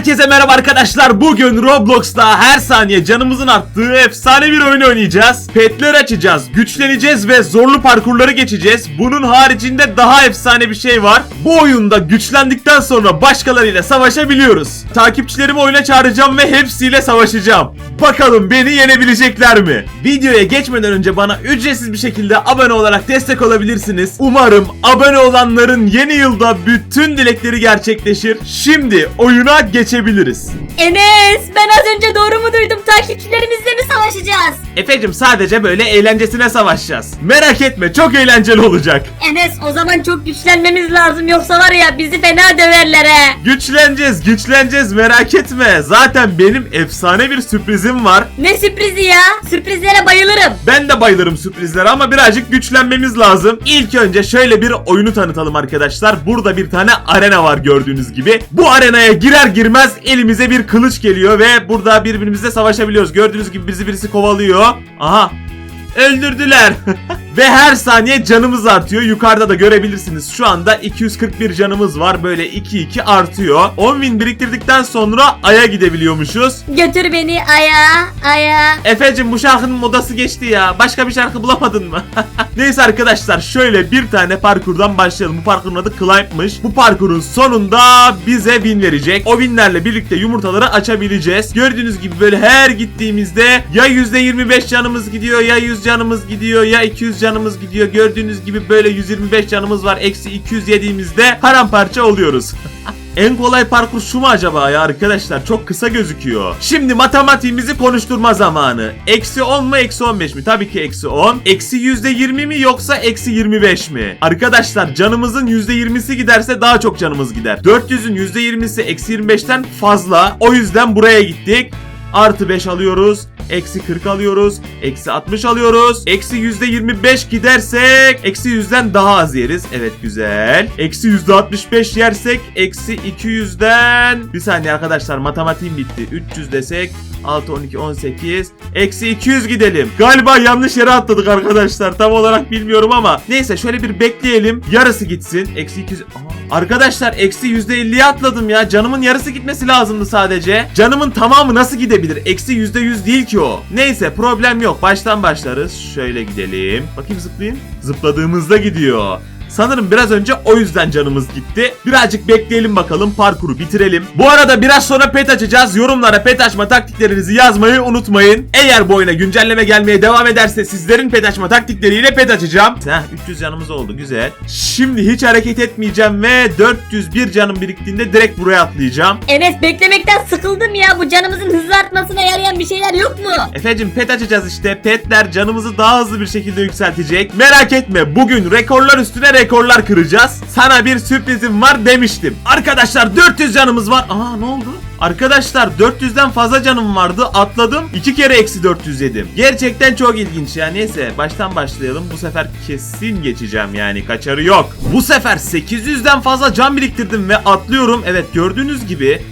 Herkese merhaba arkadaşlar. Bugün Roblox'ta her saniye canımızın arttığı efsane bir oyun oynayacağız. Petler açacağız, güçleneceğiz ve zorlu parkurları geçeceğiz. Bunun haricinde daha efsane bir şey var. Bu oyunda güçlendikten sonra başkalarıyla savaşabiliyoruz. Takipçilerimi oyuna çağıracağım ve hepsiyle savaşacağım. Bakalım beni yenebilecekler mi? Videoya geçmeden önce bana ücretsiz bir şekilde abone olarak destek olabilirsiniz. Umarım abone olanların yeni yılda bütün dilekleri gerçekleşir. Şimdi oyuna geçebiliriz. Enes ben az önce doğru mu duydum takipçilerimizle mi savaşacağız? Efecim sadece böyle eğlencesine savaşacağız. Merak etme çok eğlenceli olacak. Enes o zaman çok güçlenmemiz lazım yoksa var ya bizi fena döverler he. Güçleneceğiz güçleneceğiz merak etme. Zaten benim efsane bir sürprizim var. Ne sürprizi ya? Sürprizlere bayılırım. Ben de bayılırım sürprizlere ama birazcık güçlenmemiz lazım. İlk önce şöyle bir oyunu tanıtalım arkadaşlar. Burada bir tane arena var gördüğünüz gibi. Bu arenaya girer girmez elimize bir kılıç geliyor ve burada birbirimizle savaşabiliyoruz. Gördüğünüz gibi bizi birisi kovalıyor. Aha öldürdüler. Ve her saniye canımız artıyor. Yukarıda da görebilirsiniz. Şu anda 241 canımız var. Böyle 2-2 artıyor. 10.000 biriktirdikten sonra Ay'a gidebiliyormuşuz. Götür beni aya aya. Efecim bu şarkının modası geçti ya. Başka bir şarkı bulamadın mı? Neyse arkadaşlar şöyle bir tane parkurdan başlayalım. Bu parkurun adı Climb'mış. Bu parkurun sonunda bize win verecek. O winlerle birlikte yumurtaları açabileceğiz. Gördüğünüz gibi böyle her gittiğimizde ya %25 canımız gidiyor ya 100 canımız gidiyor ya 200 canımız gidiyor. Gördüğünüz gibi böyle 125 canımız var. Eksi 200 yediğimizde paramparça oluyoruz. En kolay parkur şu mu acaba ya arkadaşlar? Çok kısa gözüküyor. Şimdi matematiğimizi konuşturma zamanı. Eksi 10 mu eksi 15 mi? Tabii ki eksi 10. Eksi %20 mi yoksa eksi 25 mi? Arkadaşlar canımızın %20'si giderse daha çok canımız gider. 400'ün %20'si eksi 25'ten fazla. O yüzden buraya gittik. Artı 5 alıyoruz. Eksi 40 alıyoruz. Eksi 60 alıyoruz. Eksi %25 gidersek eksi 100'den daha az yeriz. Evet güzel. Eksi %65 yersek eksi 200'den bir saniye arkadaşlar matematiğim bitti. 300 desek 6, 12, 18. Eksi 200 gidelim. Galiba yanlış yere atladık arkadaşlar. Tam olarak bilmiyorum ama. Neyse şöyle bir bekleyelim. Yarısı gitsin. Eksi 200. Aa, arkadaşlar eksi %50'ye atladım ya. Canımın yarısı gitmesi lazımdı sadece. Canımın tamamı nasıl gidebilir? Eksi %100 değil ki o. Neyse problem yok. Baştan başlarız. Şöyle gidelim. Bakayım zıplayayım. Zıpladığımızda gidiyor. Sanırım biraz önce o yüzden canımız gitti. Birazcık bekleyelim bakalım parkuru bitirelim. Bu arada biraz sonra pet açacağız. Yorumlara pet açma taktiklerinizi yazmayı unutmayın. Eğer bu oyuna güncelleme gelmeye devam ederse sizlerin pet açma taktikleriyle pet açacağım. Heh 300 canımız oldu güzel. Şimdi hiç hareket etmeyeceğim ve 401 canım biriktiğinde direkt buraya atlayacağım. Enes beklemekten sıkıldım ya bu canımızın hızlı artmasına yarayan bir şeyler yok mu? Efecim pet açacağız işte. Petler canımızı daha hızlı bir şekilde yükseltecek. Merak etme bugün rekorlar üstüne rekorlar kıracağız. Sana bir sürprizim var demiştim. Arkadaşlar 400 canımız var. Aa ne oldu? Arkadaşlar 400'den fazla canım vardı atladım 2 kere eksi 400 yedim Gerçekten çok ilginç ya neyse baştan başlayalım bu sefer kesin geçeceğim yani kaçarı yok Bu sefer 800'den fazla can biriktirdim ve atlıyorum evet gördüğünüz gibi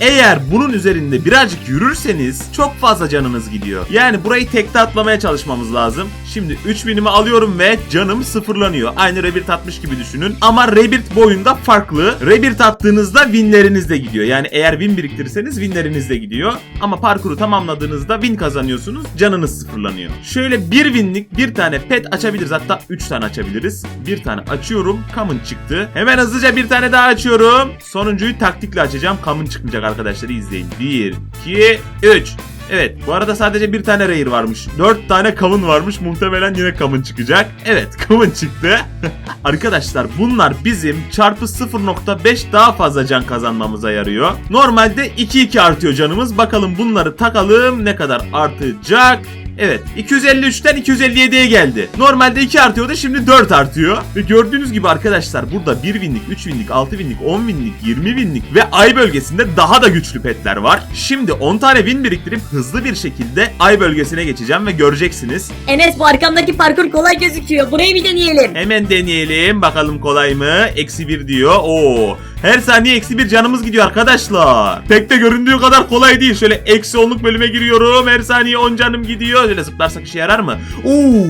eğer bunun üzerinde birazcık yürürseniz çok fazla canınız gidiyor. Yani burayı tekte atlamaya çalışmamız lazım. Şimdi 3000'imi alıyorum ve canım sıfırlanıyor. Aynı Rebirth atmış gibi düşünün. Ama Rebirth boyunda farklı. Rebirth attığınızda winleriniz de gidiyor. Yani eğer win biriktirirseniz winleriniz de gidiyor. Ama parkuru tamamladığınızda win kazanıyorsunuz. Canınız sıfırlanıyor. Şöyle bir winlik bir tane pet açabiliriz. Hatta 3 tane açabiliriz. Bir tane açıyorum. Common çıktı. Hemen hızlıca bir tane daha açıyorum. Sonuncuyu taktikle açacağım. Common çıkmayacak arkadaşlar izleyin. 1, 2, 3. Evet bu arada sadece bir tane rare varmış. 4 tane common varmış. Muhtemelen yine common çıkacak. Evet common çıktı. Arkadaşlar bunlar bizim çarpı 0.5 daha fazla can kazanmamıza yarıyor. Normalde 2-2 artıyor canımız. Bakalım bunları takalım ne kadar artacak. Evet 253'ten 257'ye geldi. Normalde 2 artıyordu şimdi 4 artıyor. Ve gördüğünüz gibi arkadaşlar burada 1 winlik, 3 winlik, 6 winlik, 10 winlik, 20 winlik ve ay bölgesinde daha da güçlü petler var. Şimdi 10 tane win biriktirip hızlı bir şekilde ay bölgesine geçeceğim ve göreceksiniz. Enes bu arkamdaki parkur kolay gözüküyor burayı bir deneyelim. Hemen deneyelim bakalım kolay mı? Eksi 1 diyor. Oo. Her saniye eksi bir canımız gidiyor arkadaşlar. Pek de göründüğü kadar kolay değil. Şöyle eksi onluk bölüme giriyorum. Her saniye 10 canım gidiyor. Öyle zıplarsak işe yarar mı? Oo,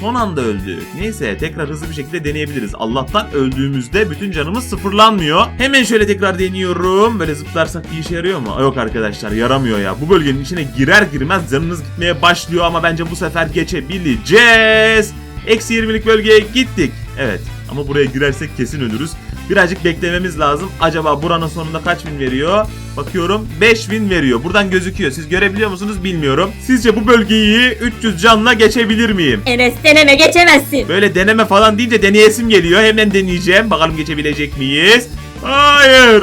son anda öldük. Neyse tekrar hızlı bir şekilde deneyebiliriz. Allah'tan öldüğümüzde bütün canımız sıfırlanmıyor. Hemen şöyle tekrar deniyorum. Böyle zıplarsak bir işe yarıyor mu? Yok arkadaşlar yaramıyor ya. Bu bölgenin içine girer girmez canınız gitmeye başlıyor ama bence bu sefer geçebileceğiz. Eksi 20'lik bölgeye gittik. Evet ama buraya girersek kesin ölürüz. Birazcık beklememiz lazım. Acaba buranın sonunda kaç bin veriyor? Bakıyorum 5000 veriyor. Buradan gözüküyor. Siz görebiliyor musunuz bilmiyorum. Sizce bu bölgeyi 300 canla geçebilir miyim? Enes deneme geçemezsin. Böyle deneme falan deyince deneyesim geliyor. Hemen deneyeceğim. Bakalım geçebilecek miyiz? Hayır.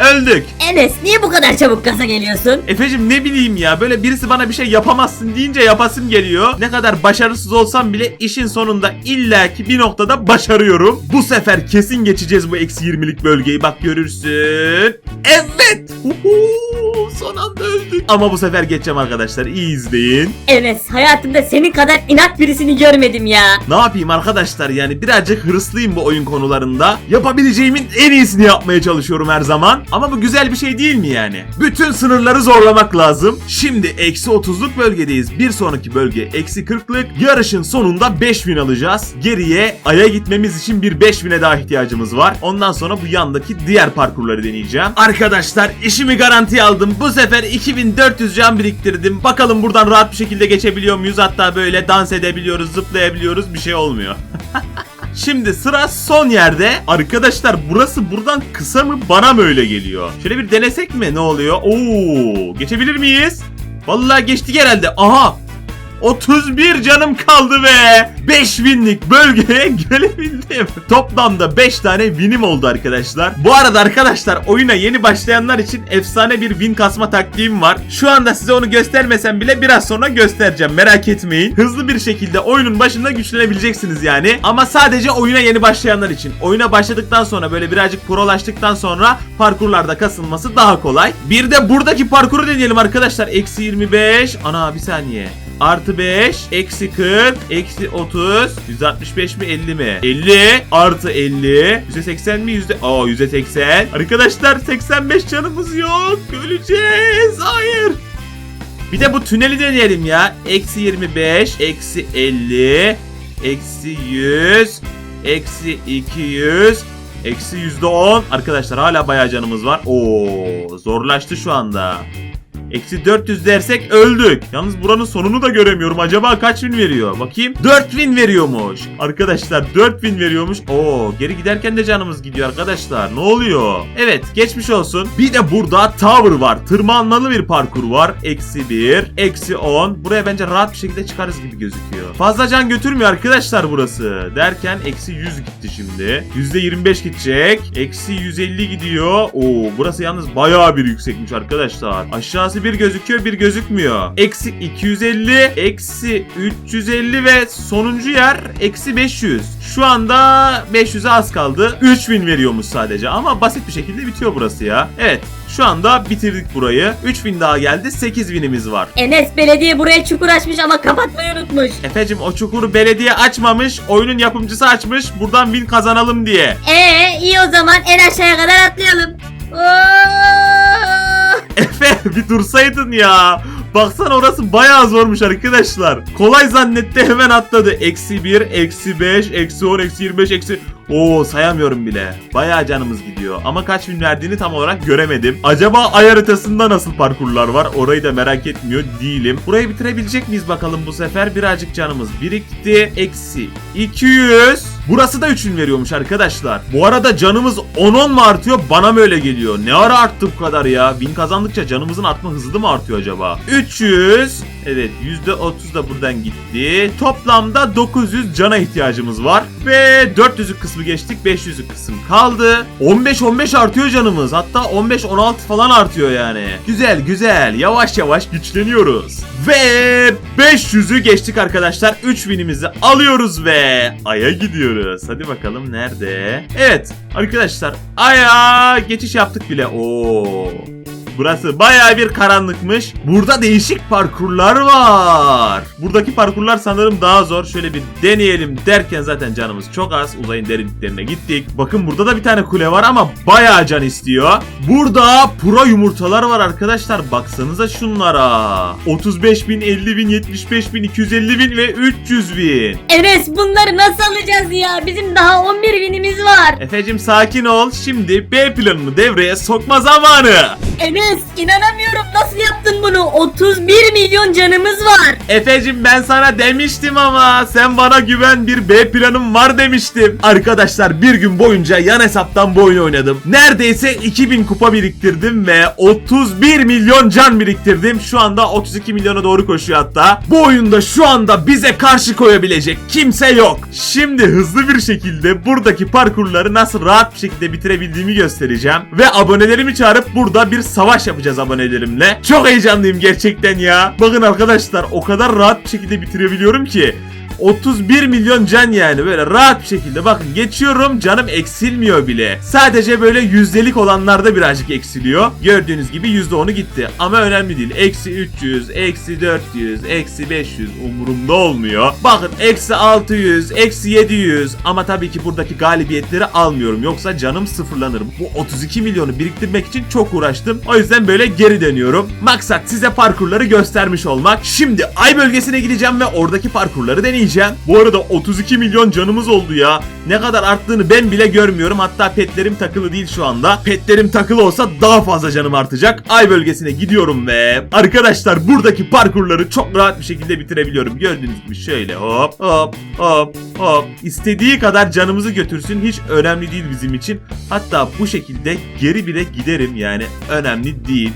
Öldük. Enes niye bu kadar çabuk gaza geliyorsun? Efecim ne bileyim ya böyle birisi bana bir şey yapamazsın deyince yapasım geliyor. Ne kadar başarısız olsam bile işin sonunda illaki bir noktada başarıyorum. Bu sefer kesin geçeceğiz bu eksi 20'lik bölgeyi bak görürsün. Evet. Uhu, son anda öldük. Ama bu sefer geçeceğim arkadaşlar iyi izleyin. Enes hayatımda senin kadar inat birisini görmedim ya. Ne yapayım arkadaşlar yani birazcık hırslıyım bu oyun konularında. Yapabileceğimin en iyisini yapmaya çalışıyorum her zaman. Ama bu güzel bir şey değil mi yani? Bütün sınırları zorlamak lazım. Şimdi eksi 30'luk bölgedeyiz. Bir sonraki bölge eksi 40'lık. Yarışın sonunda 5000 alacağız. Geriye Ay'a gitmemiz için bir 5000'e daha ihtiyacımız var. Ondan sonra bu yandaki diğer parkurları deneyeceğim. Arkadaşlar işimi garantiye aldım. Bu sefer 2400 can biriktirdim. Bakalım buradan rahat bir şekilde geçebiliyor muyuz? Hatta böyle dans edebiliyoruz, zıplayabiliyoruz. Bir şey olmuyor. Şimdi sıra son yerde. Arkadaşlar burası buradan kısa mı bana mı öyle geliyor? Şöyle bir denesek mi ne oluyor? Oo, geçebilir miyiz? Vallahi geçtik herhalde. Aha 31 canım kaldı be. 5000'lik bölgeye gelebildim. Toplamda 5 tane winim oldu arkadaşlar. Bu arada arkadaşlar oyuna yeni başlayanlar için efsane bir win kasma taktiğim var. Şu anda size onu göstermesem bile biraz sonra göstereceğim. Merak etmeyin. Hızlı bir şekilde oyunun başında güçlenebileceksiniz yani. Ama sadece oyuna yeni başlayanlar için. Oyuna başladıktan sonra böyle birazcık prolaştıktan sonra parkurlarda kasılması daha kolay. Bir de buradaki parkuru deneyelim arkadaşlar. Eksi 25. Ana bir saniye. Artı 5, eksi 40, eksi 30, 165 mi 50 mi? 50 artı 50, %80 mi yüzde? Aa %80. Arkadaşlar 85 canımız yok. Öleceğiz. Hayır. Bir de bu tüneli deneyelim ya. Eksi 25, eksi 50, eksi 100, eksi 200, eksi %10. Arkadaşlar hala bayağı canımız var. Oo zorlaştı şu anda. Eksi 400 dersek öldük. Yalnız buranın sonunu da göremiyorum. Acaba kaç bin veriyor? Bakayım. 4000 veriyormuş. Arkadaşlar 4000 veriyormuş. Oo geri giderken de canımız gidiyor arkadaşlar. Ne oluyor? Evet geçmiş olsun. Bir de burada tower var. Tırmanmalı bir parkur var. Eksi 1. Eksi 10. Buraya bence rahat bir şekilde çıkarız gibi gözüküyor. Fazla can götürmüyor arkadaşlar burası. Derken eksi 100 gitti şimdi. %25 gidecek. Eksi 150 gidiyor. Oo burası yalnız bayağı bir yüksekmiş arkadaşlar. Aşağısı bir gözüküyor bir gözükmüyor. Eksi 250, eksi 350 ve sonuncu yer eksi 500. Şu anda 500'e az kaldı. 3000 veriyormuş sadece ama basit bir şekilde bitiyor burası ya. Evet şu anda bitirdik burayı. 3000 daha geldi 8000'imiz var. Enes belediye buraya çukur açmış ama kapatmayı unutmuş. Efecim o çukuru belediye açmamış, oyunun yapımcısı açmış. Buradan win kazanalım diye. Ee iyi o zaman en aşağıya kadar atlayalım. Oo! Efe bir dursaydın ya. Baksana orası bayağı zormuş arkadaşlar. Kolay zannetti hemen atladı. Eksi 1, eksi 5, eksi 10, eksi 25, eksi... Oo sayamıyorum bile. Bayağı canımız gidiyor. Ama kaç bin verdiğini tam olarak göremedim. Acaba ay haritasında nasıl parkurlar var? Orayı da merak etmiyor değilim. Burayı bitirebilecek miyiz bakalım bu sefer? Birazcık canımız birikti. Eksi 200. Burası da 3000 veriyormuş arkadaşlar. Bu arada canımız 10-10 mu artıyor? Bana mı öyle geliyor? Ne ara arttı bu kadar ya? Bin kazandıkça canımızın artma hızı mı artıyor acaba? 300. Evet %30 da buradan gitti. Toplamda 900 cana ihtiyacımız var. Ve 400'lük kısmı geçtik. 500'lük kısım kaldı. 15-15 artıyor canımız. Hatta 15-16 falan artıyor yani. Güzel güzel. Yavaş yavaş güçleniyoruz. Ve 500'ü geçtik arkadaşlar. 3000'imizi alıyoruz ve Ay'a gidiyoruz. Hadi bakalım nerede? Evet arkadaşlar Ay'a geçiş yaptık bile. Oo. Burası baya bir karanlıkmış. Burada değişik parkurlar var. Buradaki parkurlar sanırım daha zor. Şöyle bir deneyelim derken zaten canımız çok az. Uzayın derinliklerine gittik. Bakın burada da bir tane kule var ama baya can istiyor. Burada pura yumurtalar var arkadaşlar. Baksanıza şunlara. 35 bin, 50 bin, 75 bin, 250 bin ve 300 bin. Enes bunları nasıl alacağız ya? Bizim daha 11 binimiz var. Efecim sakin ol. Şimdi B planını devreye sokma zamanı. Enes inanamıyorum nasıl yaptın bunu? 31 milyon canımız var. Efecim ben sana demiştim ama sen bana güven bir B planım var demiştim. Arkadaşlar bir gün boyunca yan hesaptan bu oyunu oynadım. Neredeyse 2000 kupa biriktirdim ve 31 milyon can biriktirdim. Şu anda 32 milyona doğru koşuyor hatta. Bu oyunda şu anda bize karşı koyabilecek kimse yok. Şimdi hızlı bir şekilde buradaki parkurları nasıl rahat bir şekilde bitirebildiğimi göstereceğim. Ve abonelerimi çağırıp burada bir savaş yapacağız abonelerimle. Çok heyecanlıyım gerçekten ya. Bakın arkadaşlar o kadar rahat bir şekilde bitirebiliyorum ki. 31 milyon can yani böyle rahat bir şekilde bakın geçiyorum canım eksilmiyor bile. Sadece böyle yüzdelik olanlarda birazcık eksiliyor. Gördüğünüz gibi %10'u gitti ama önemli değil. Eksi 300, eksi 400, eksi 500 umurumda olmuyor. Bakın eksi 600, eksi 700 ama tabii ki buradaki galibiyetleri almıyorum yoksa canım sıfırlanır. Bu 32 milyonu biriktirmek için çok uğraştım. O yüzden böyle geri dönüyorum. Maksat size parkurları göstermiş olmak. Şimdi ay bölgesine gideceğim ve oradaki parkurları deneyeceğim. Bu arada 32 milyon canımız oldu ya. Ne kadar arttığını ben bile görmüyorum. Hatta petlerim takılı değil şu anda. Petlerim takılı olsa daha fazla canım artacak. Ay bölgesine gidiyorum ve arkadaşlar buradaki parkurları çok rahat bir şekilde bitirebiliyorum. Gördüğünüz gibi şöyle hop hop hop hop. İstediği kadar canımızı götürsün hiç önemli değil bizim için. Hatta bu şekilde geri bile giderim yani önemli değil.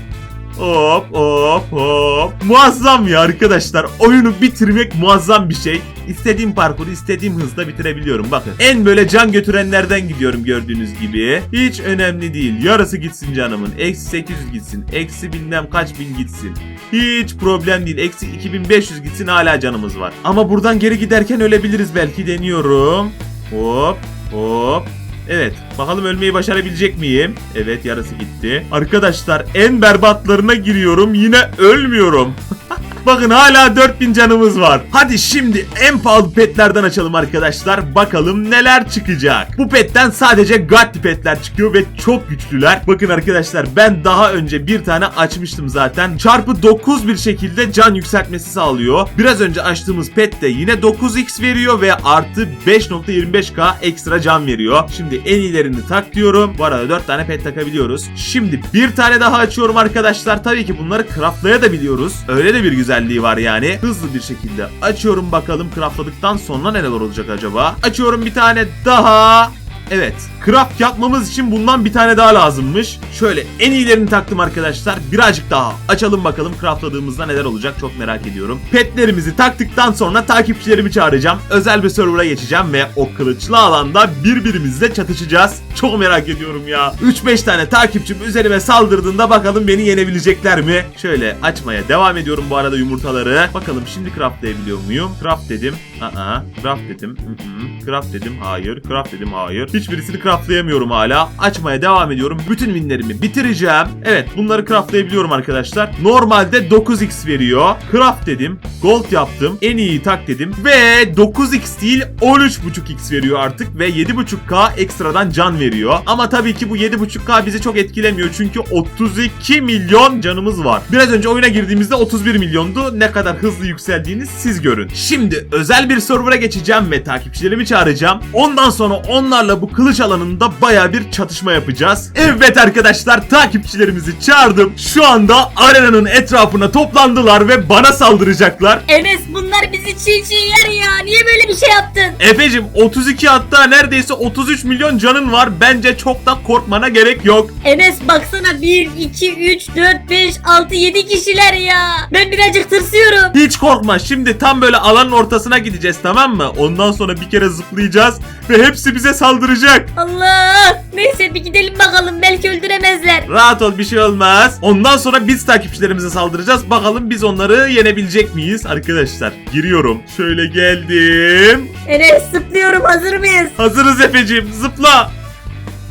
Hop hop hop. Muazzam ya arkadaşlar. Oyunu bitirmek muazzam bir şey. İstediğim parkuru istediğim hızda bitirebiliyorum. Bakın en böyle can götürenlerden gidiyorum gördüğünüz gibi. Hiç önemli değil. Yarısı gitsin canımın. Eksi 800 gitsin. Eksi bilmem kaç bin gitsin. Hiç problem değil. Eksi 2500 gitsin hala canımız var. Ama buradan geri giderken ölebiliriz belki deniyorum. Hop hop. Evet. Bakalım ölmeyi başarabilecek miyim? Evet yarısı gitti. Arkadaşlar en berbatlarına giriyorum. Yine ölmüyorum. Bakın hala 4000 canımız var. Hadi şimdi en pahalı petlerden açalım arkadaşlar. Bakalım neler çıkacak. Bu petten sadece Gatti petler çıkıyor ve çok güçlüler. Bakın arkadaşlar ben daha önce bir tane açmıştım zaten. Çarpı 9 bir şekilde can yükseltmesi sağlıyor. Biraz önce açtığımız pet de yine 9x veriyor ve artı 5.25k ekstra can veriyor. Şimdi en iyilerini tak diyorum. Bu arada 4 tane pet takabiliyoruz. Şimdi bir tane daha açıyorum arkadaşlar. Tabii ki bunları craftlayabiliyoruz. Öyle de bir güzelliği var yani. Hızlı bir şekilde açıyorum bakalım craftladıktan sonra neler olacak acaba. Açıyorum bir tane daha. Evet. Craft yapmamız için bundan bir tane daha lazımmış. Şöyle en iyilerini taktım arkadaşlar. Birazcık daha açalım bakalım craftladığımızda neler olacak çok merak ediyorum. Petlerimizi taktıktan sonra takipçilerimi çağıracağım. Özel bir server'a geçeceğim ve o kılıçlı alanda birbirimizle çatışacağız. Çok merak ediyorum ya. 3-5 tane takipçim üzerime saldırdığında bakalım beni yenebilecekler mi? Şöyle açmaya devam ediyorum bu arada yumurtaları. Bakalım şimdi craftlayabiliyor muyum? Craft dedim. Aa, craft dedim. Hı hı. Craft dedim. Hayır. Craft dedim. Hayır. Hiçbirisini craftlayamıyorum hala. Açmaya devam ediyorum. Bütün winlerimi bitireceğim. Evet bunları craftlayabiliyorum arkadaşlar. Normalde 9x veriyor. Craft dedim. Gold yaptım. En iyi tak dedim. Ve 9x değil 13.5x veriyor artık. Ve 7.5k ekstradan can veriyor. Ama tabii ki bu 7.5k bizi çok etkilemiyor. Çünkü 32 milyon canımız var. Biraz önce oyuna girdiğimizde 31 milyondu. Ne kadar hızlı yükseldiğini siz görün. Şimdi özel bir server'a geçeceğim ve takipçilerimi çağıracağım. Ondan sonra onlarla bu kılıç alanında baya bir çatışma yapacağız. Evet arkadaşlar takipçilerimizi çağırdım. Şu anda arenanın etrafına toplandılar ve bana saldıracaklar. Enes bunlar bizi çiğ çiğ yer ya. Niye böyle bir şey yaptın? Efecim 32 hatta neredeyse 33 milyon canın var. Bence çok da korkmana gerek yok. Enes baksana 1, 2, 3, 4, 5, 6, 7 kişiler ya. Ben birazcık tırsıyorum. Hiç korkma. Şimdi tam böyle alanın ortasına gideceğiz tamam mı? Ondan sonra bir kere zıplayacağız ve hepsi bize saldıracak. Allah. Neyse bir gidelim bakalım belki öldüremezler. Rahat ol bir şey olmaz. Ondan sonra biz takipçilerimize saldıracağız. Bakalım biz onları yenebilecek miyiz arkadaşlar? Giriyorum. Şöyle geldim. Enes zıplıyorum hazır mıyız? Hazırız Efe'cim zıpla.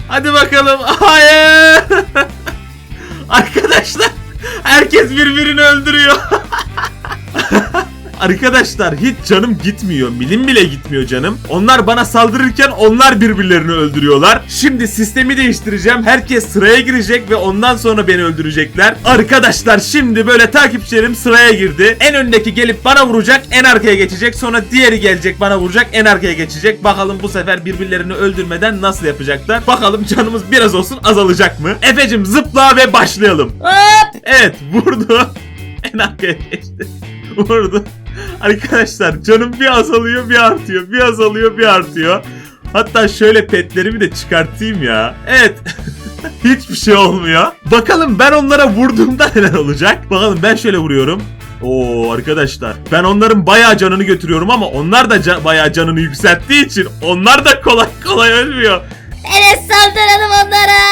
Hadi bakalım. Hayır. Arkadaşlar herkes birbirini öldürüyor. Arkadaşlar hiç canım gitmiyor. Milim bile gitmiyor canım. Onlar bana saldırırken onlar birbirlerini öldürüyorlar. Şimdi sistemi değiştireceğim. Herkes sıraya girecek ve ondan sonra beni öldürecekler. Arkadaşlar şimdi böyle takipçilerim sıraya girdi. En öndeki gelip bana vuracak, en arkaya geçecek. Sonra diğeri gelecek bana vuracak, en arkaya geçecek. Bakalım bu sefer birbirlerini öldürmeden nasıl yapacaklar? Bakalım canımız biraz olsun azalacak mı? Efecim zıpla ve başlayalım. Evet vurdu. En arkaya geçti. Vurdu. Arkadaşlar canım bir azalıyor bir artıyor. Bir azalıyor bir artıyor. Hatta şöyle petlerimi de çıkartayım ya. Evet. Hiçbir şey olmuyor. Bakalım ben onlara vurduğumda neler olacak. Bakalım ben şöyle vuruyorum. Oo arkadaşlar ben onların bayağı canını götürüyorum ama onlar da ca- bayağı canını yükselttiği için onlar da kolay kolay ölmüyor. Evet saldıralım onlara.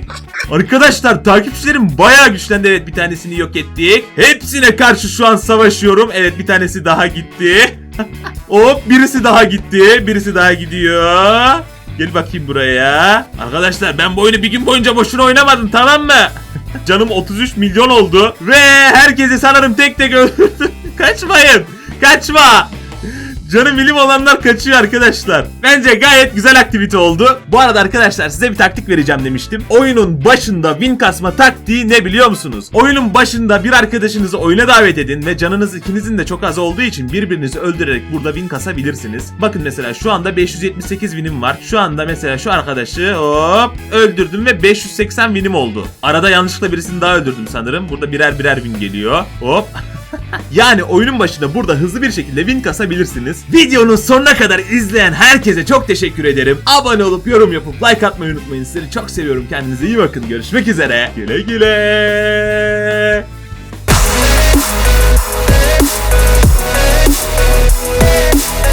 Arkadaşlar takipçilerim bayağı güçlendi. Evet bir tanesini yok ettik. Hepsine karşı şu an savaşıyorum. Evet bir tanesi daha gitti. Hop birisi daha gitti. Birisi daha gidiyor. Gel bakayım buraya. Arkadaşlar ben bu oyunu bir gün boyunca boşuna oynamadım tamam mı? Canım 33 milyon oldu. Ve herkesi sanırım tek tek öldürdüm. Kaçmayın. Kaçma. Canı milim olanlar kaçıyor arkadaşlar. Bence gayet güzel aktivite oldu. Bu arada arkadaşlar size bir taktik vereceğim demiştim. Oyunun başında win kasma taktiği ne biliyor musunuz? Oyunun başında bir arkadaşınızı oyuna davet edin ve canınız ikinizin de çok az olduğu için birbirinizi öldürerek burada win kasabilirsiniz. Bakın mesela şu anda 578 winim var. Şu anda mesela şu arkadaşı hop öldürdüm ve 580 winim oldu. Arada yanlışlıkla birisini daha öldürdüm sanırım. Burada birer birer win geliyor. Hop yani oyunun başında burada hızlı bir şekilde win kasabilirsiniz. Videonun sonuna kadar izleyen herkese çok teşekkür ederim. Abone olup yorum yapıp like atmayı unutmayın. Sizleri çok seviyorum. Kendinize iyi bakın. Görüşmek üzere. Güle güle. Hey!